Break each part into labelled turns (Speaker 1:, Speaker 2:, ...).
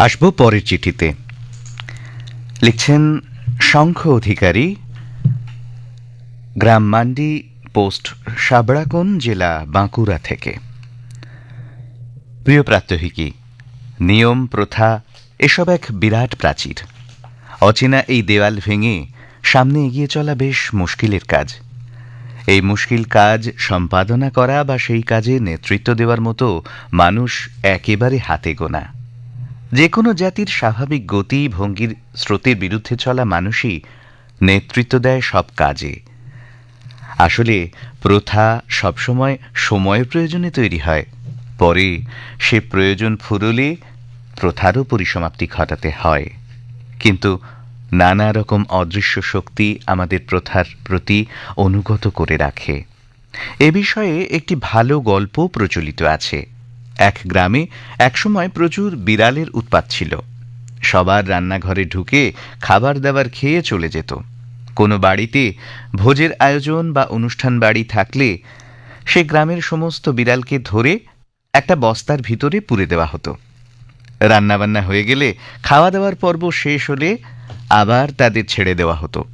Speaker 1: আসব পরের চিঠিতে। লিখছেন, শঙ্খ অধিকারী, গ্রাম মান্ডি, পোস্ট সাবড়াকোন, জেলা বাঁকুড়া থেকে। প্রিয় প্রাত্যহিকী, নিয়ম, প্রথা, এসব এক বিরাট প্রাচীর। অচেনা এই দেওয়াল ভেঙে সামনে এগিয়ে চলা বেশ মুশকিলের কাজ। এই মুশকিল কাজ সম্পাদনা করা বা সেই কাজে নেতৃত্ব দেওয়ার মতো মানুষ একেবারে হাতে গোনা। যে কোনো জাতির স্বাভাবিক গতি, ভঙ্গির স্রোতের বিরুদ্ধে চলা মানুষই নেতৃত্ব দেয় সব কাজে। আসলে প্রথা সবসময় সময়ের প্রয়োজনে তৈরি হয়, পরে সে প্রয়োজন ফুরলে প্রথারও পরিসমাপ্তি ঘটাতে হয়। কিন্তু নানা রকম অদৃশ্য শক্তি আমাদের প্রথার প্রতি অনুগত করে রাখে। এ বিষয়ে একটি ভালো গল্প প্রচলিত আছে। এক গ্রামে একসময় প্রচুর বিড়ালের উৎপাত ছিল। সবার রান্নাঘরে ঢুকে খাবার দাবার খেয়ে চলে যেত। কোনো বাড়িতে ভোজের আয়োজন বা অনুষ্ঠান বাড়ি থাকলে সে গ্রামের সমস্ত বিড়ালকে ধরে একটা বস্তার ভিতরে পুরে দেওয়া হতো। রান্নাবান্না হয়ে গেলে খাওয়া দাওয়ার পর্ব শেষ হলে আবার তাদের ছেড়ে দেওয়া হতো।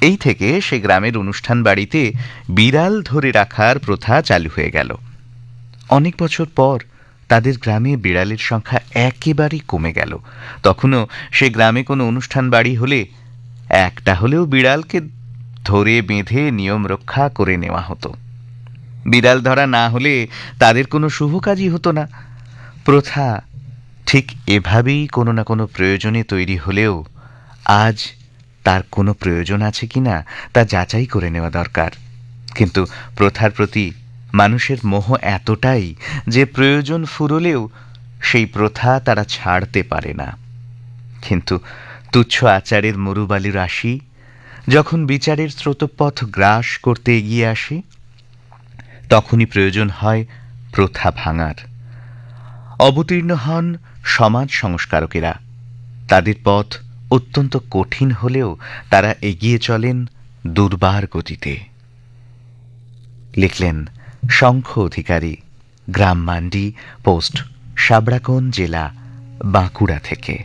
Speaker 1: এই থেকে সে গ্রামের অনুষ্ঠান বাড়িতে বিড়াল ধরে রাখার প্রথা চালু হয়ে গেল। অনেক বছর পর তাদের গ্রামে বিড়ালের সংখ্যা একেবারেই কমে গেল। তখনও সে গ্রামে কোনো অনুষ্ঠান বাড়ি হলে একটা হলেও বিড়ালকে ধরে বেঁধে নিয়ম রক্ষা করে নেওয়া হতো। বিড়াল ধরা না হলে তাদের কোনো শুভ কাজই হতো না। প্রথা ঠিক এভাবেই কোনো না কোনো প্রয়োজনে তৈরি হলেও আজ তার কোনো প্রয়োজন আছে কিনা তা যাচাই করে নেওয়া দরকার। কিন্তু প্রথার প্রতি মানুষের মোহ এতটাই যে প্রয়োজন ফুরলেও সেই প্রথা তারা ছাড়তে পারে না। কিন্তু তুচ্ছ আচারের মরুবালি রাশি যখন বিচারের স্রোতপথ গ্রাস করতে এগিয়ে আসে, তখনই প্রয়োজন হয় প্রথা ভাঙার। অবতীর্ণ হন সমাজ সংস্কারকেরা। তাদের পথ অত্যন্ত কঠিন হলেও তারা এগিয়ে চলেন দুর্বার গতিতে। লিখলেন শঙ্খ অধিকারী গ্রাম মান্ডি পোস্ট সাবড়াকোন জেলা বাঁকুড়া থেকে।